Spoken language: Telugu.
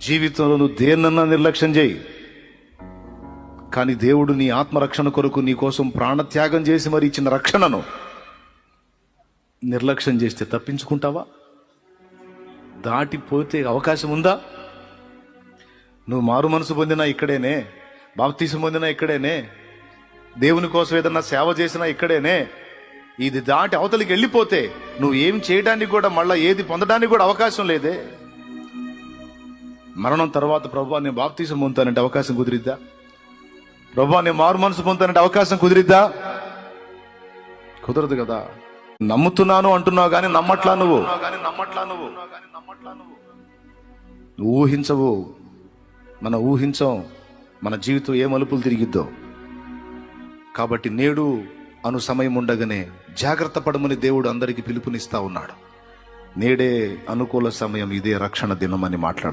జీవితంలో నువ్వు దేన్నన్నా నిర్లక్ష్యం చేయి. కానీ దేవుడు నీ ఆత్మరక్షణ కొరకు నీ కోసం ప్రాణత్యాగం చేసి మరి ఇచ్చిన రక్షణను నిర్లక్ష్యం చేస్తే తప్పించుకుంటావా? దాటిపోతే అవకాశం ఉందా? నువ్వు మారు మనసు పొందినా ఇక్కడేనే బాప్తీసం పొందినా ఇక్కడేనే దేవుని కోసం ఏదన్నా సేవ చేసినా ఇక్కడేనే ఇది దాటి అవతలికి వెళ్ళిపోతే నువ్వు ఏం చేయడానికి కూడా మళ్ళీ ఏది పొందడానికి కూడా అవకాశం లేదే. మరణం తర్వాత ప్రభు నేను బాప్తీసం పొందుతానంటే అవకాశం కుదిరిద్దా? ప్రభు నేను మారు మనసు పొందుతానంటే అవకాశం కుదిరిద్దా? కుదరదు కదా. నమ్ముతున్నాను అంటున్నావు కానీ నమ్మట్లా నువ్వు? నమ్మట్లా నువ్వు ఊహించవు. మన ఊహించం. మన జీవితం ఏ మలుపులు తిరిగిద్దో. కాబట్టి నేడు అను సమయం ఉండగానే జాగ్రత్త పడమని దేవుడు అందరికీ పిలుపునిస్తా ఉన్నాడు. నేడే అనుకూల సమయం ఇదే రక్షణ దినం అని మాట్లాడుతున్నాడు.